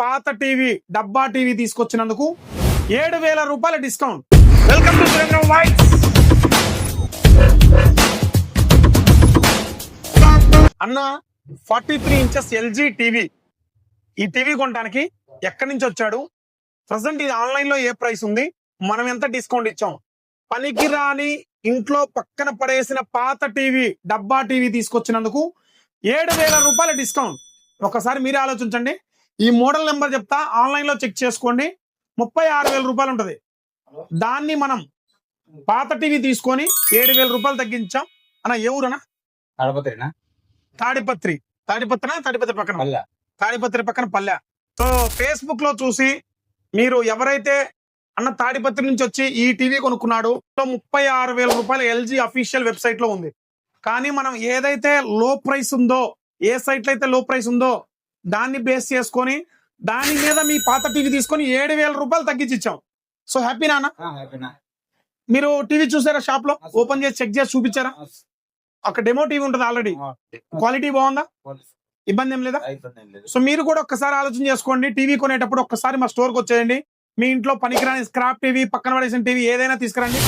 పాత టీవీ డబ్బా టీవీ తీసుకొచ్చినందుకు ఏడు వేల రూపాయల డిస్కౌంట్. వెల్కమ్ టు సురేంద్ర అన్న forty three inches LG TV. ఈ టీవీ కొనడానికి ఎక్కడి నుంచి వచ్చాడు? ప్రజెంట్ ఇది ఆన్లైన్లో ఏ ప్రైస్ ఉంది? మనం ఎంత డిస్కౌంట్ ఇచ్చాం? పనికిరాని ఇంట్లో పక్కన పడేసిన పాత టీవీ డబ్బా టీవీ తీసుకొచ్చినందుకు ఏడు వేల రూపాయల డిస్కౌంట్. ఒకసారి మీరే ఆలోచించండి. ఈ మోడల్ నెంబర్ చెప్తా ఆన్లైన్లో చెక్ చేసుకోండి. ముప్పై ఆరు వేల రూపాయలు ఉంటది. దాన్ని మనం పాత టీవీ తీసుకొని ఏడు వేల రూపాయలు తగ్గించాం. అన్న ఏ ఊరనా అడపత్రినా తాడిపత్రి. తాడిపత్రినా? తాడిపత్రి పక్కన. తాడిపత్రి పక్కన పల్లె. సో ఫేస్బుక్లో చూసి మీరు ఎవరైతే అన్న తాడిపత్రి నుంచి వచ్చి ఈ టీవీ కొనుక్కున్నాడు ముప్పై ఆరు వేల రూపాయలు ఎల్జీ అఫీషియల్ వెబ్సైట్లో ఉంది. కానీ మనం ఏదైతే లో ప్రైస్ ఉందో ఏ సైట్లో అయితే లో ప్రైస్ ఉందో దాన్ని బేస్ చేసుకొని దాని మీద మీ పాత టీవీ తీసుకొని ఏడు వేల రూపాయలు తగ్గించి ఇచ్చాం సో హ్యాపీ నాన్న? మీరు టీవీ చూసారా షాప్లో ఓపెన్ చేసి చెక్ చేసి చూపించారా? ఒక డెమో టీవీ ఉంటుంది ఆల్రెడీ. క్వాలిటీ బాగుందా? ఇబ్బంది ఏం లేదా. సో మీరు కూడా ఒక్కసారి ఆలోచన చేసుకోండి. టీవీ కొనేటప్పుడు ఒక్కసారి మా స్టోర్కి వచ్చేయండి. మీ ఇంట్లో పనికిరాని స్క్రాప్ టీవీ పక్కన పడేసిన టీవీ ఏదైనా తీసుకురండి.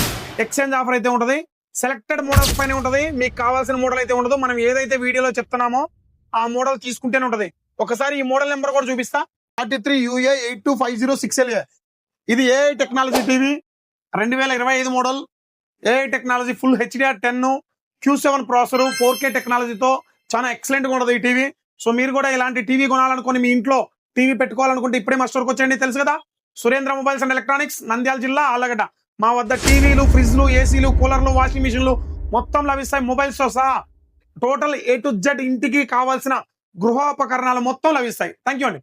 ఎక్స్చేంజ్ ఆఫర్ అయితే ఉంటది. సెలెక్టెడ్ మోడల్స్ పైన ఉంటది. మీకు కావాల్సిన మోడల్ అయితే ఉండదు. మనం ఏదైతే వీడియోలో చెప్తున్నామో ఆ మోడల్ తీసుకుంటేనే ఉంటది. ఒకసారి ఈ మోడల్ నెంబర్ కూడా చూపిస్తా. Thirty three UA eight two five zero six L ఇది ఏఐ టెక్నాలజీ టీవీ. రెండు వేల ఇరవై ఐదు model. AI technology full HDR ten. Q seven processor. Four K టెక్నాలజీతో చాలా ఎక్సలెంట్గా ఉండదు ఈ టీవీ. సో మీరు కూడా ఇలాంటి టీవీ కొనాలనుకుని మీ ఇంట్లో టీవీ పెట్టుకోవాలనుకుంటే ఇప్పుడే మా స్టోర్కి వచ్చేయండి. తెలుసు కదా? Surendra mobiles and electronics Nandyal జిల్లా ఆలగడ్డ. మా వద్ద టీవీలు ఫ్రిడ్జ్లు ఏసీలు కూలర్లు వాషింగ్ మిషన్లు మొత్తం లభిస్తాయి మొబైల్స్తో సహా. టోటల్ ఏ టు జెడ్ ఇంటికి కావాల్సిన గృహోపకరణాలు మొత్తం లభిస్తాయి. థ్యాంక్ యూ అండి.